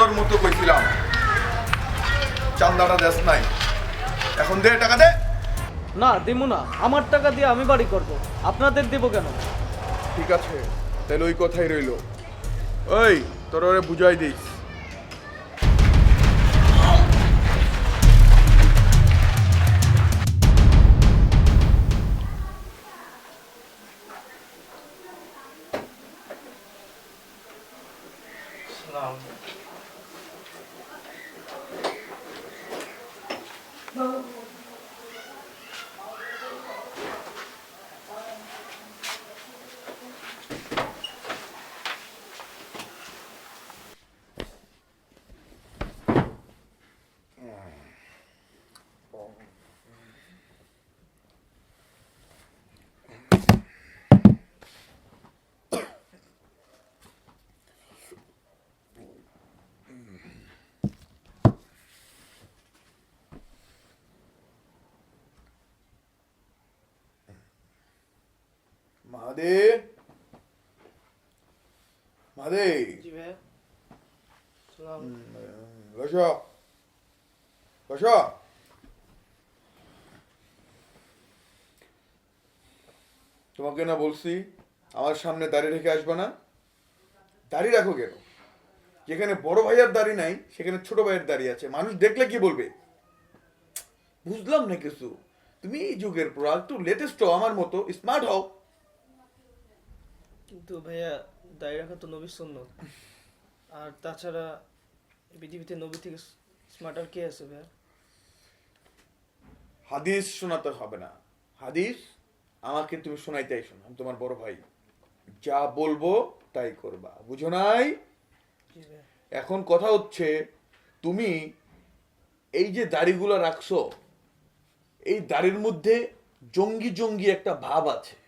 তোরে মতো কইছিলাম। চান্দাটা দেশ নাই। এখন দে টাকা দে। না দিব না। আমার টাকা দিয়ে আমি বাড়ি করব। আপনাদের দেবো কেন? ঠিক আছে তাহলে ওই কথাই রইল। ওই তোর ওরে বুঝাই দিস। মাদে মাদে জি ভাই বসো বসো তোমাকে না বলছি আমার সামনে দাঁড়িয়ে রেখে আসবে না। দাঁড়িয়ে রাখো কেন? যেখানে বড় ভাইয়ার দাড়ি নাই সেখানে ছোট ভাইয়ের দাড়ি আছে। মানুষ দেখলে কি বলবে? বুঝলাম না কিছু। তুমি এই যুগের পড়া একটু লেটেস্ট হও আমার মতো স্মার্ট হও। কিন্তু ভাইয়া দায়ী রাখা তো নবীর সুন্নত। আর তাছাড়া পৃথিবীতে নবী থেকে স্মার্টার কে আছে ভাইয়া? হাদিস শোনাতে হবে না। হাদিস আমাকে তুমি শোনাইতেই শোনো আমি তোমার বড় ভাই। যা বলব তাই করবা বুঝো নাই? এখন কথা হচ্ছে তুমি এই যে দাড়িগুলো রাখছো এই দাড়ির মধ্যে জঙ্গি জঙ্গি একটা ভাব আছে।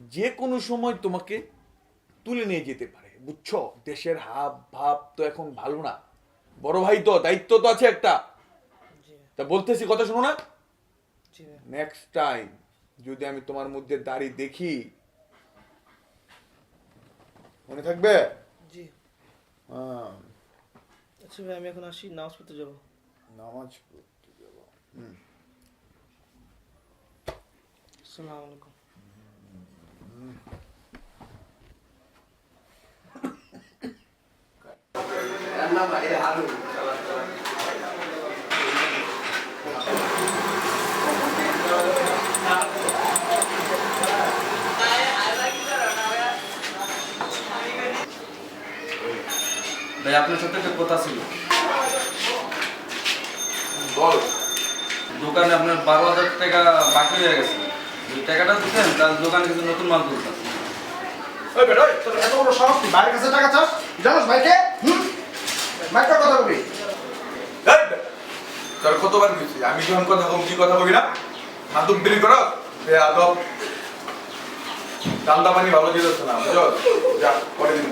যে কোনো সময় তোমাকে তুলে নিয়ে যেতে পারে বুঝছ? দেশের হাব ভাব তো এখন ভালো না। বড় ভাই তো দায়িত্ব তো আছে একটা। তা বলতেছি কথা শোনো না? নেক্সট টাইম যদি আমি তোমার মধ্যে দাড়ি দেখি মনে থাকবে? জি। হ্যাঁ আচ্ছা ভাই আমি এখন আসি নামাজ পড়তে যাব। নামাজ পড়তে যাব। হুম। আসসালামু আলাইকুম। ভাই আপনার সাথে একটা কথা ছিল। বল। দোকানে আপনার বারো হাজার টাকা বাকি হয়ে গেছে। টাকাটা দিচ্ছেন তার দোকানে কিছু নতুন মাল তুলতেন ওই বেটা ওই, তোর এত বড় সাহস তুই বাইরের কাছে টাকা চাস? জানোস ভাইকে? হুম? মাইকটা কথা বলবি তোর কতবার আমি যখন কথা কম কি কথা বলি না? মাতুম বিলি করো। সে আদব। দান্দা পানি ভালো দিতেছে না বুঝো যা পরে দিন।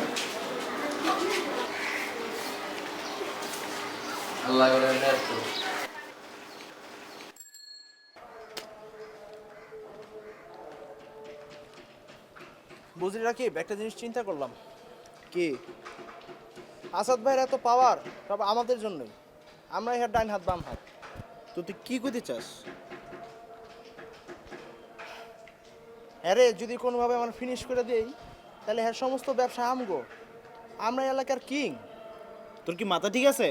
আল্লাহ করে বুঝলি রাকিব একটা জিনিস চিন্তা করলাম। কি? আসাদ ভাইয়ের এত পাওয়ার সব আমাদের জন্যই। আমরা ইহার ডাইন হাত, বাম হাত। তো তুই কি করতে চাস? আরে, যদি কোনোভাবে আমরা ফিনিশ করে দেই, তাহলে হ্যাঁ সমস্ত ব্যবসা আমগো। আমরা এলাকার কিং তোর কি মাথা ঠিক আছে?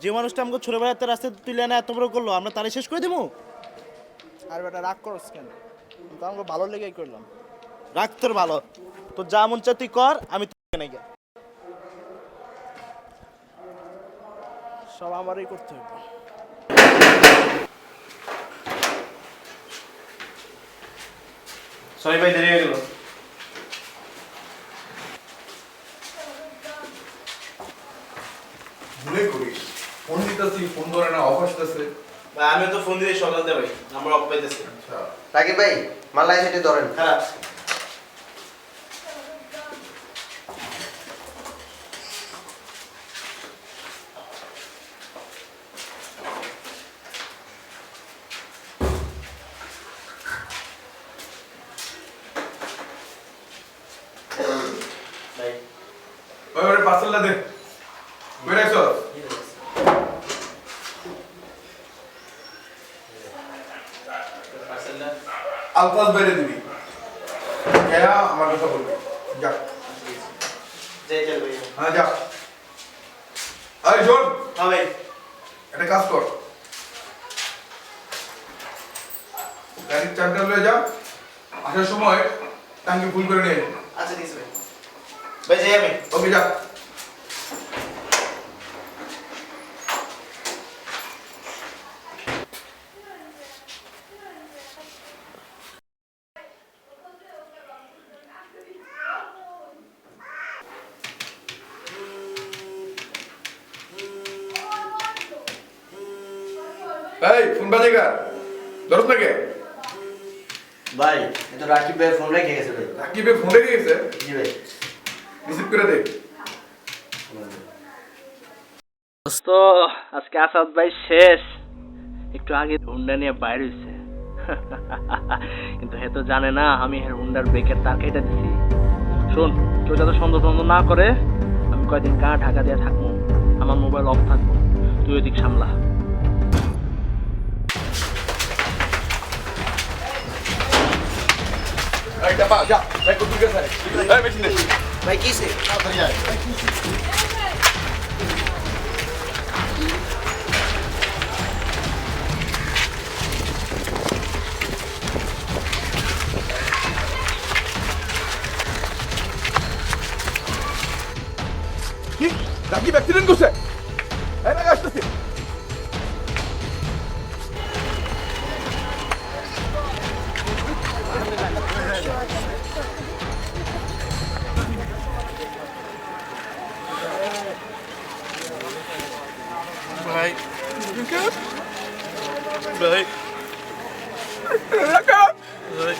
যে মানুষটা আমাকে ছোটবেলাতে রাস্তায় তুলে আনা, এত বড় করল, আমরা তারে শেষ করে দেবো? আর বেটা, রাগ করস কেন? তো আমাকে ভালো লেগেই করলাম। রাগ তোর ভালো। তোর যা মন চায় তুই কর আমি তোকে নাই সব আমারই করতে হবে। সরি ভাই দেরি হয়ে গেল। ভুলে করিস ফোন দিতেছি ফোন ধরে না অফ আসতেছে। আমি তো ফোন দিয়ে সকাল দেবে ভাই নাম্বার অফ পাইতেছি। আচ্ছা। রাকিব ভাই মালাই সেটি ধরেন। খারাপ ওই ওরে পার্সেলটা দে। কই রাখছো আলফাজ বাইরে দিবি। হ্যাঁ আমার কথা বলবি। যা। হ্যাঁ যা। আরে শোন হ্যাঁ ভাই একটা কাজ কর। গাড়ির চারটা লয়ে যা। আসার সময় টাঙ্কি ফুল করে নিয়ে আচ্ছা দিস ভাই ভাই যাই আমি ওকে যা এই ফোন বাজে কার ধরস না কে ভাই এটা রাকিব ভাই ফোন রেখে গেছে ভাই। রাকিবে ফোন রেখে গেছে? জি ভাই। রিসিভ করে দে। দোস্ত আজকে আসাদ ভাই শেষ। একটু আগে হুন্ডা নিয়ে বাইর হইছে। কিন্তু হে তো জানে না আমি হের হুন্ডার ব্রেকের তার কেটে দিছি। শোন কেউ যাতে সন্দেহ টন্দেহ না করে আমি কয়দিন গা ঢাকা দিয়ে থাকব। আমার মোবাইল অফ থাকব। তুই ওইদিক সামলা। এই চাপা যা। এই কুতুর কাছে এই মেশিন দে ভাই কিসে কি রাকিব অ্যাক্সিডেন্ট করছে এই ভাই ভাই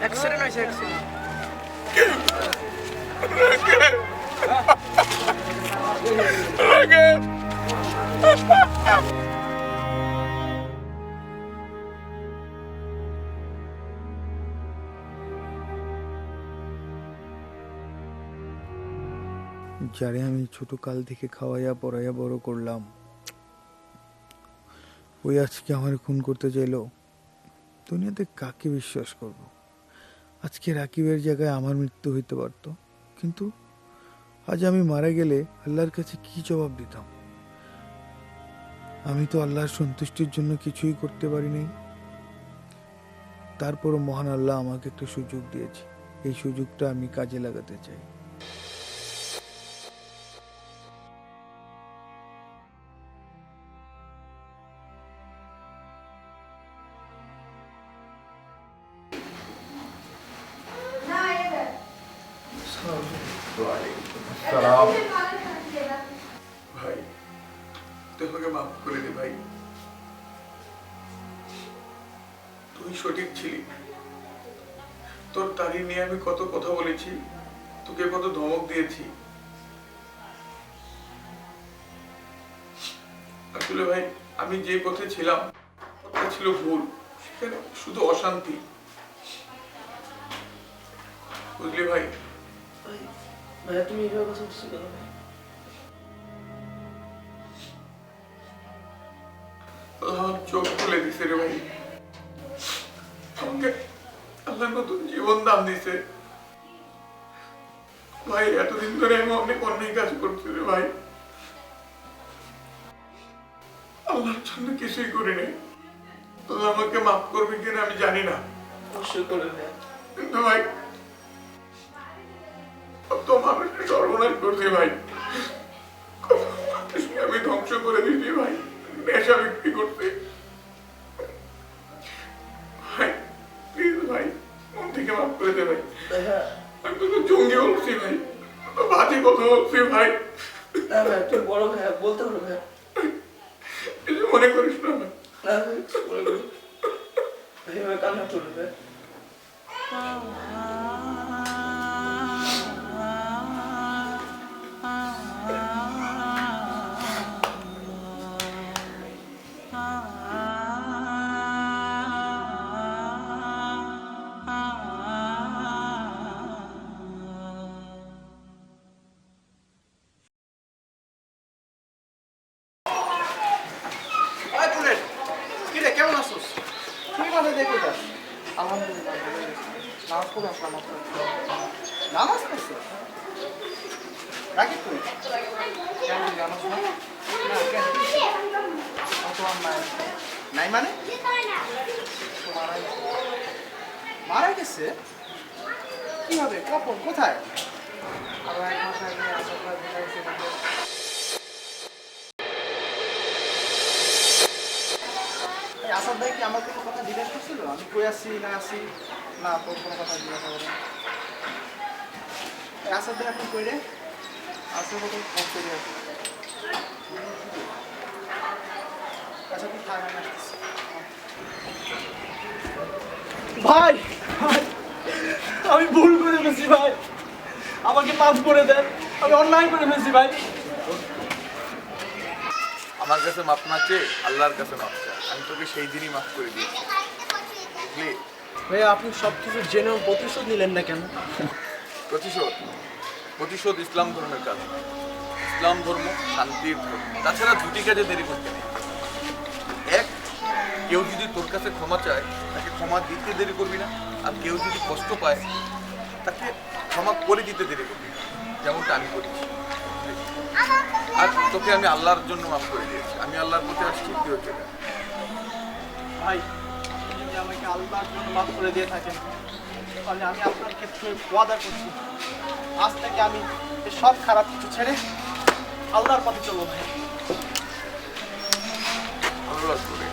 অ্যাক্সিডেন্ট হয়েছে অ্যাক্সিডেন্ট যারে আমি ছোট কাল থেকে খাওয়াইয়া পড়াইয়া বড় করলাম। ওই আজকে আমার খুন করতে চাইলো। দুনিয়াতে কাকে বিশ্বাস করব? আজকে রাকিবের জায়গায় আমার মৃত্যু হইতে পারত। কিন্তু আজ আমি মারা গেলে আল্লাহর কাছে কি জবাব দিতাম? আমি তো আল্লাহর সন্তুষ্টির জন্য কিছুই করতে পারিনি। তারপরও মহান আল্লাহ আমাকে একটা সুযোগ দিয়েছে। এই সুযোগটা আমি কাজে লাগাতে চাই। ভাই তুই আমাকে মাফ করে দে ভাই। তুই সঠিক ছিলি। তোর দাড়ি নিয়ে আমি কত কথা বলেছি তোকে কত ধমক দিয়েছি। আসলে ভাই আমি যে পথে ছিলাম ছিল ভুল। সেখানে শুধু অশান্তি। বুঝলি ভাই? ভাই ভাইয়া তুমি এইভাবে কথা বলছো কেন? ভাই আমার চোখ খুলে দিছে রে ভাই। আমাকে আল্লাহ নতুন জীবন দান দিছে। ভাই এতদিন ধরে আমি অনেক অন্যায় কাজ করছি রে ভাই। আল্লাহর জন্য কিছুই করি নাই। আল্লাহ আমাকে মাফ করবে কিনা আমি জানি না। অবশ্যই করে ভাইয়া কিন্তু ভাই কত সর্বনাশ করছি ভাই। আমি ধ্বংস করে দিচ্ছি ভাই। নেশা বিক্রি করতে। ভাই ভাই, মন থেকে মাফ করে দে ভাই। আমি তো জঙ্গি বলছি ভাই। বাজে কথা বলছি ভাই। না ভাই তুই বড় ভাই, বলতে পারো ভাই। মাঠে দেখে যাস আলহামদুলিল্লাহ, নামাজ পড়ে আসলাম নামাজ পড়ছো? কেন নাই। মানে? মারা গেছে? কীভাবে? কখন কোথায়? আসার আসাদ ভাই কি আমার কোনো কথা জিজ্ঞেস করছিল? আমি কই আসি না আসি না, তোর কোনো কথা জিজ্ঞাসা করে। আসাদ ভাই এখন কই রে? আসলে কত কষ্ট দিয়ে আছে আচ্ছা তুই। ভাই ভাই, আমি ভুল করে ফেলছি, ভাই। আমাকে মাফ করে দেন, আমি অন্যায় করে ফেলছি, ভাই। আমার কাছে মাপ না চেয়ে আল্লাহর কাছে মাপ চা আমি তোকে সেই দিনই মাফ করে দিয়েছি। বুঝলি? ভাই আপনি সব কিছু জেনেও প্রতিশোধ নিলেন না কেন? প্রতিশোধ? প্রতিশোধ ইসলাম ধর্মের কাজ। ইসলাম ধর্ম শান্তির ধর্ম। তাছাড়া দুটি কাজে দেরি করতে নেই। এক কেউ যদি তোর কাছে ক্ষমা চায় তাকে ক্ষমা দিতে দেরি করবি না। আর কেউ যদি কষ্ট পায় তাকে ক্ষমা করে দিতে দেরি করবি না। যেমনটা আমি করেছি। আর তোকে আমি আল্লাহর জন্য মাফ করে দিয়েছি। আমি আল্লাহর প্রতি আসছি তুই হচ্ছে ভাই যদি আমাকে আল্লাহর জন্য মাফ করে দিয়ে থাকেন তাহলে আমি আপনার ক্ষেত্রে ওয়াদা করছি। আজ থেকে আমি সব খারাপ কিছু ছেড়ে আল্লাহর পথে চলবো ভাই। আল্লাহ করে